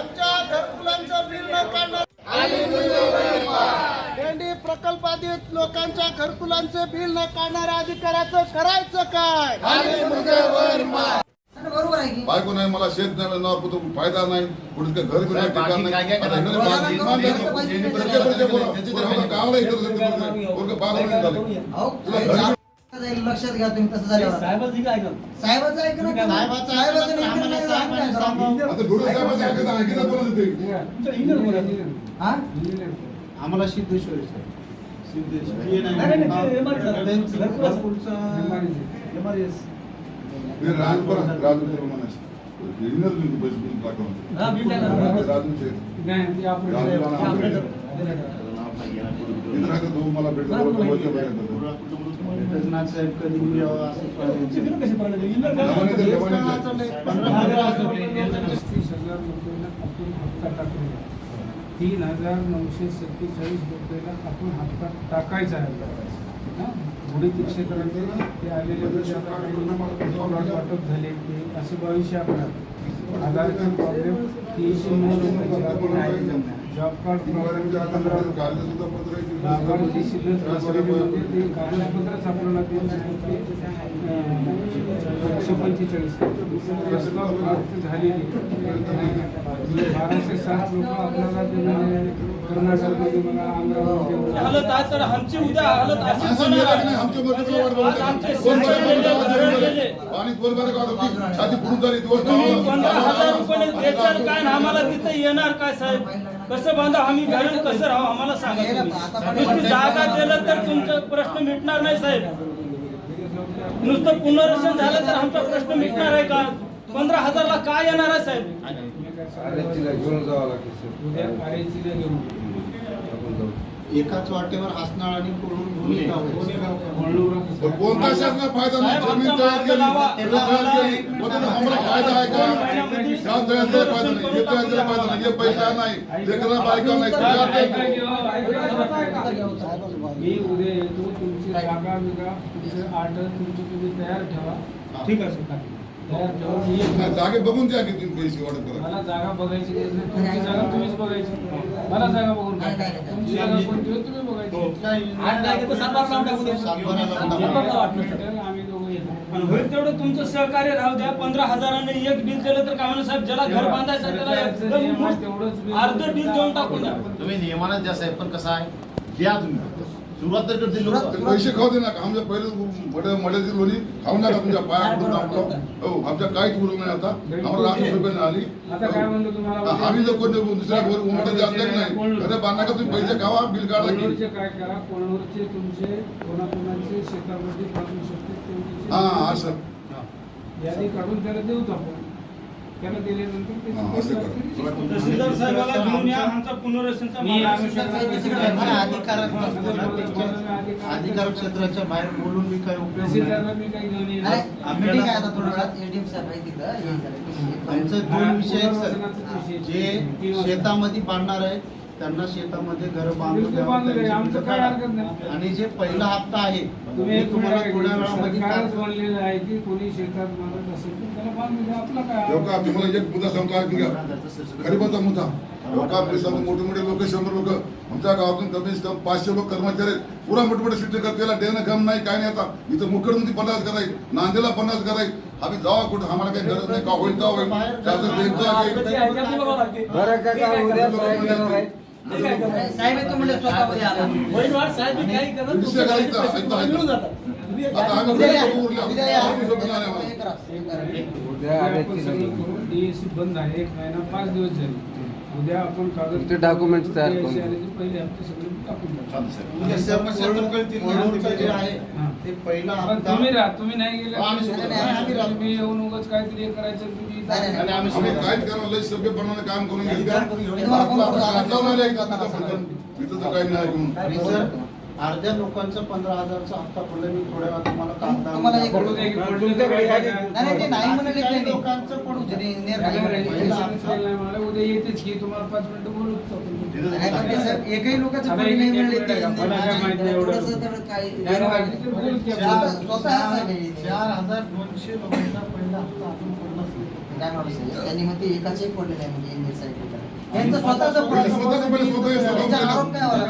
आमच्या घरकुलांचं बिल न काढणार. भेंडी प्रकल्पाधित लोकांच्या घरकुलांचे बिल न काढणाऱ्या अधिकाऱ्याचं करायचं काय. बरोबर आहे की बायको नाही मला शेत नाही फायदा नाही कुठे काय घर नाही ठिकाण नाही बाकी- बाकी- बाकी- जाईल, लक्षात घ्या तुम्ही तसं झाल्यावर साहेबाचं ऐकलं साहेबाचं साहेबाचं ऐकलं आम्हाला नाही. आता साहेबाचं होते? हा? आम्हाला सिद्धेश्वरी सर सिद्धेश्वरी नाही, नाही, नाही, ते MRS सर. राजपुरा राजपुरा म्हणायचं. येणार नाही पैसे बिल पाठवून. हा, बिल टाका. राजूचे. इथं राहतो तो मला भेटला साहेब कधी असं तीन हजार नऊशे सत्तेचाळीस रुपयाला आपण हप्ता टाकायचा आहे. हां? बुडीत क्षेत्राचे ते आलेले प्लॉट वाटप झाले ते असे भविष्य आपल्याला आधारचे प्रॉब्लेम तीनशे नऊ रुपयाचे जॉब कार्ड लाभार्थी शिल्लक म्हणजे ते कागदपत्रच आपल्याला ते एकशे पंचेचाळीस. प्रस्ताव प्राप्त झालेले. म्हणजे बाराशे सात लोक आपल्याला ते म्हणजे कर्नाटकमध्ये मला अमरावती आमची उद्या असं होणार मेलं की होतं? छाती झाली दिवस काय आणि आम्हाला तिथे येणार काय साहेब? कसं बांधा आम्ही घरी कसं राहू आम्हाला सांगा तुम्ही. नुसती जागा दिलं तर तुमचा प्रश्न मिटणार नाही साहेब. नुसतं पुनर्वसन झालं तर आमचा प्रश्न मिटणार आहे का? पंधरा हजारला काय येणार आहे साहेब? उद्या आरेचीला घेऊन. एकाच वाटेवर हसनाळ आणि कोणता शासनाला फायदा नाही जमीन तयार केली आम्हाला फायदा आहे का केला फायदा नाही हे तयार केला फायदा नाही हे पैसा बायका हो. मी उद्या येतो तुमची जागा बिगा तुमचे आर्डर तुमची तुम्ही तयार ठेवा ठीक आहे तयार ठेवा जागे बघून द्या की तुम्ही पैसे वाटत मला जागा बघायची. तुमची जागा तुम्हीच बघायची मला जागा बघून. तुमची जागा कोणती होती तुम्ही बघायची? टाकू टाकू. टाकू. आम्ही दोघं येतो. होईल तेवढं तुमचं सहकार्य राहू द्या. पंधरा हजाराने एक डील दिलं तर काय साहेब? ज्याला घर बांधायचं त्याला बिल अर्ध डील देऊन टाकून द्या. तुम्ही नियमानं द्या साहेब पण कसं आहे द्या तुम्ही. सुरुवात तर पैसे खाऊ दे ना आमच्या पहिले मड्या मड्याची लोणी खाऊन नका तुमच्या पाया पडून टाकतो हो आमच्या काहीच उरलं नाही आता. आम्हाला रात्र रुपये आली आता काय म्हणलं तुम्हाला आम्ही जर कोणी दुसऱ्या वर उमटत की नाही. घरे बांधणार का तुम्ही? पैसे खावा बिल काढा बांधू हा असं. यादी काढून त्याला देऊ आपण. दिल्यानंतर हा, असं करा. तहसीलदार साहेबाला घेऊन या आमचा पुनर्वसनचा मी मार्ग अधिकार क्षेत्राच्या बाहेर बोलून मी काय उपयोग नाही. तहसीलदारला मी काही घेऊन अरे, येणार meeting आहे आता थोडंसं ADM साहेब आहे तिथं. हे. झालं. आमचे दोन विषय आहेत सर. जे शेतामध्ये बांधणार आहेत त्यांना शेतामध्ये घर बांधून बिलकुल बांधू द्या. आमचं द्यावं, काय त्यांची हरकत नाही. आणि जे पहिला हप्ता आहे तुम्ही तुम्हाला थोड्या. वेळामध्ये बनलेलं आहे की कोणी शेतात मारत असेल तर त्याला बांधून द्या. आपला काय ठेव का तुम्हाला एक मुद्दा सांगतो ऐकून घ्या. गरीबाचा मुद्दा. लोका मोठे मोठे लोक शंभर लोक. आमच्या गावातून कमीत कमी पाचशे लोक कर्मचारी आहेत. पुरा मोठे मोठे सिटी त्याला देणं कम नाही काय नाही आता. इथं मुकडमध्ये पन्नास कराय नांदेला पन्नास कराय आम्ही जावा कुठं आम्हाला काही गरज नाही. का होईल होईल. त्याचं अरे, साहेब येतो स्वतः उद्या. डीएससी बंद आहे. एक महिना पाच दिवस झाले. उद्या आपण कागद ते documents तयार करून पहिले हप्ते सगळे टाकून टाकू. उद्या सर, कोळूर- कोळूरचं जे आहे हा. ते पहिला पण हप्ता तुम्ही राहा तुम्ही नाही गेले हो, आम्ही राहतो. तुम्ही येऊन उगाच काहीतरी हे करायचं तुम्ही इथं- नाही, नाही, आणि आम्ही आम्ही सोबत काहीच करा लय काम करून घेतलं काम करून. इथं तर काही नाही आणि सर अर्ध्या लोकांचं पंधरा हजारचा हप्ता पडला मी थोड्या वेळात तुम्हाला कागदा तुम्हाला एक-. नाही नाही, ते नाही म्हणाले काही त्यांनी. लोकांचं पडू दे. नाही म्हणाले. उद्या येतेच की तुम्हाला पाच मिनिटं बोलू नाही, पण ते सर, एकही लोकांचं आता कोणी एक- नाही एक म्हणाले ते. काय माहिती एवढं? थोडंसं तर काही. चार स्वतः सांगितले. चार हजार दोनशे लोकांचा पहिला हप्ता अजून पडलाच नाही. काय म्हणू सर, त्यांनी मग ते एकाच एक पडले नाही म्हणजे साईड त्यांचं स्वतःचं आरोप काय